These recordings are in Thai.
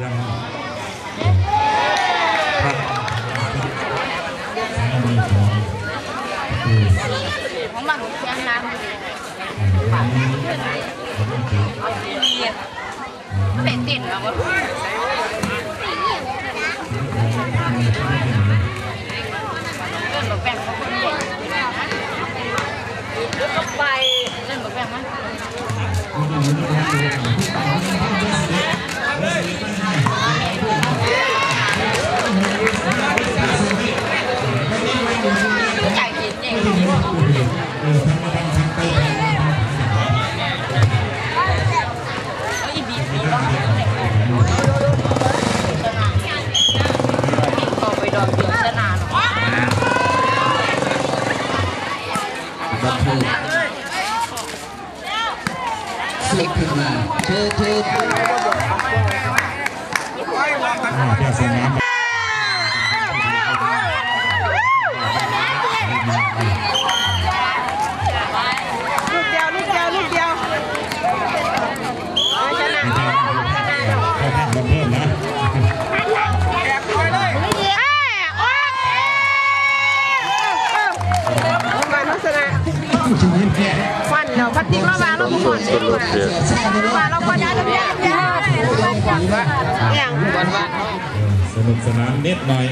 ยังพระไม่มีของของบ้านของเชียงรายเต้นเต้นแล้วไปเล่นแบบแบบนั้น เนี่ยราก็ได้ทุกอย่อย่างสนุกสนานนิดหน่อย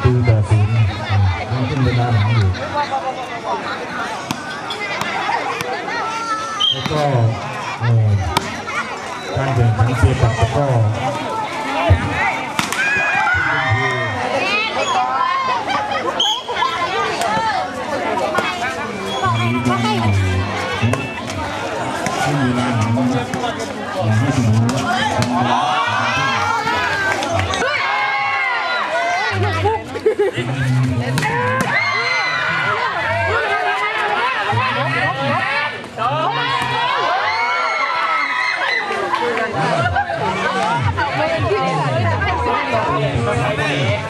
batu batu mungkin benar itu kan jangan sepak bola 예.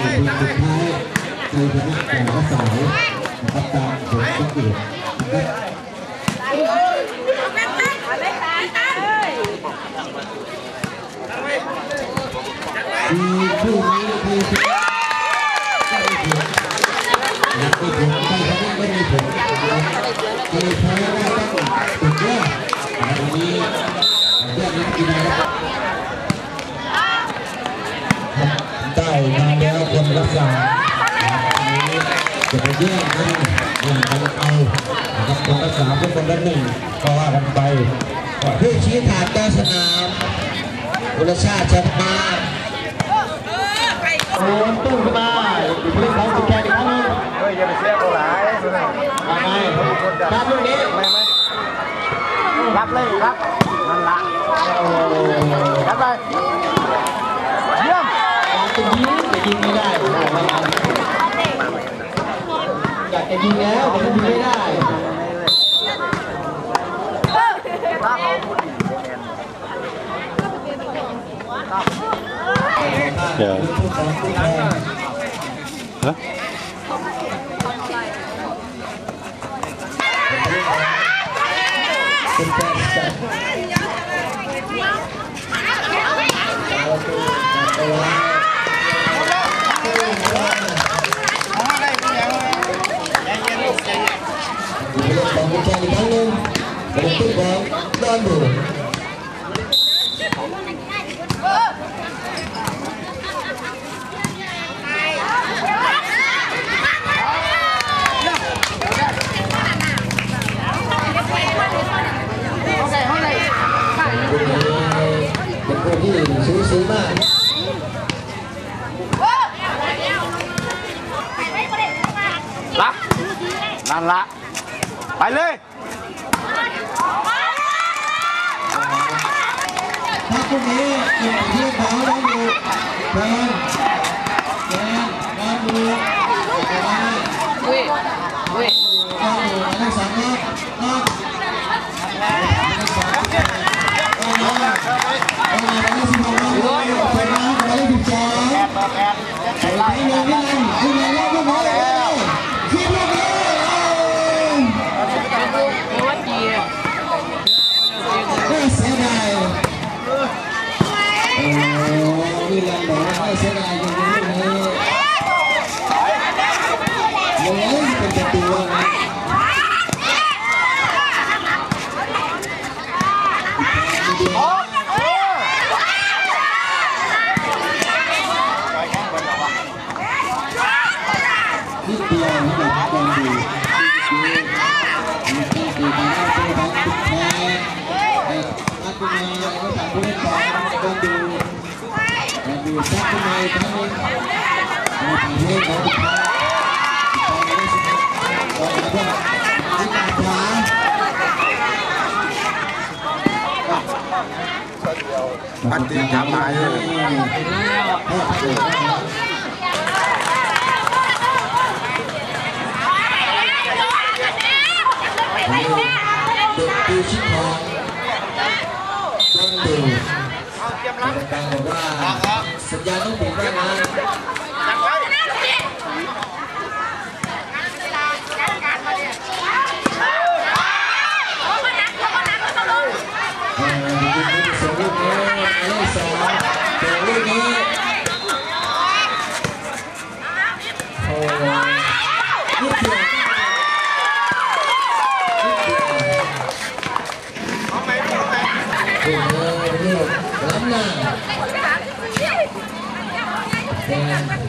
งจะไม่เคยเป็นสุดท้ายในชนะแต่ละสายนะครับตามผลสังเกตนะครับ มีผู้นี้คือผู้ไม่ได้ผลไม่ผลใครเขาไม่ได้ผลคือแพ้ว่าต้องติดยอ จะไปแย่งกันแย่งกันเอานะครับคนรักษาเป็นคนละหนึ่งก็ว่ากันไปผู้ชี้ขาดกลางสนามกุลชาติจะมาโอ้ตู้งขึ้นมาอีกเรื่องของสุแกนอีกครั้งนึงเฮ้ยอย่าไปเสียตัวหลายมาไงครับลูกนี้ไม่ไม่รับเลยรับนั่นละรับไปเยี่ยมจะยิงแต่ยิงไม่ได้โอ้โหอย ากจะยิงแล้วแต่ยิงไม่ได้ เดี๋ยว ผู้ของผู้แทน ฮะ เป็นแฟนจัดเอาไว้ อยู่ Bangun cari bangun Bentuk bang Bandu Hãy subscribe cho kênh Ghiền Mì Gõ Để không bỏ lỡ những video hấp dẫn cảm ơn anh Vũ. Cảm ơn. ลองดูซักขึ้นมาอีกครั้งหนึงมาทำให้เขาทุกแพ้ต่อมาได้สิครับต่อมาด้วยที่ตาขวาปัดตีนขามาเลยเด็กดูชิดทองต้นดูกรรมการบอกว่า สัญญาต้องผมได้นะลูกนี้สองลูกนี้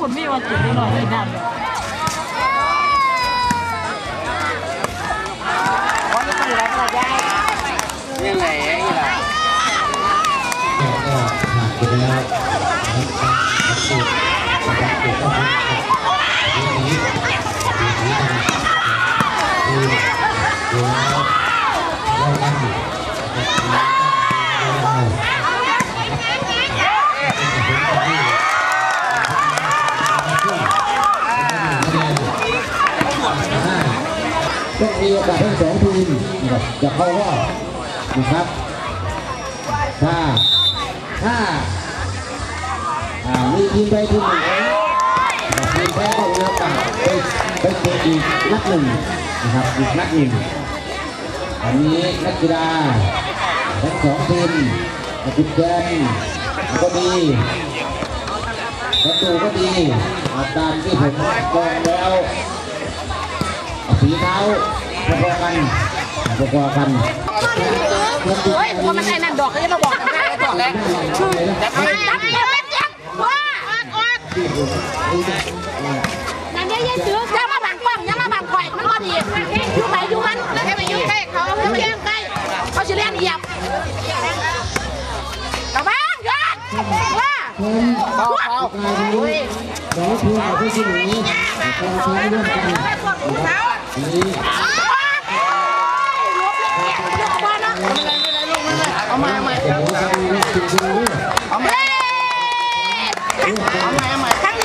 คนมีวันจุดนิดหน่อยไม่ได้ยังไงไอ้ล่ะก็ผ่านไปแล้วนะครับการสูตรนะครับสูตร กาสทั้งสองทีมนะครับจะเข้ารอบนะครับ ถ้าถ้าอ่ามีทีมใดทีมหนึ่งทีมแพ้ก็มีโอกาสไปไปเตะอีกนัดหนึ่งนะครับอีกนัดหนึ่งอันนี้นักกีฬาทั้งสองทีมจุดแดงก็ดีประตูก็ดีอ่าตามที่ผมมองแล้วฝีเท้า vượt qua canh ôi con bên đây nè đọt cái nó bỏ ra cái đọt đấy đập đi đập đi quá nàng dây dây trước ra mà bằng quăng ra mà bằng quậy nó có gì chú mày chú bánh cái mày chú cây không không ăn cây có sự lên dẹp cậu bán gắt quá quá đó thưa là cái gì nữa con sẽ lên canh Ông em mày. Ông em mày.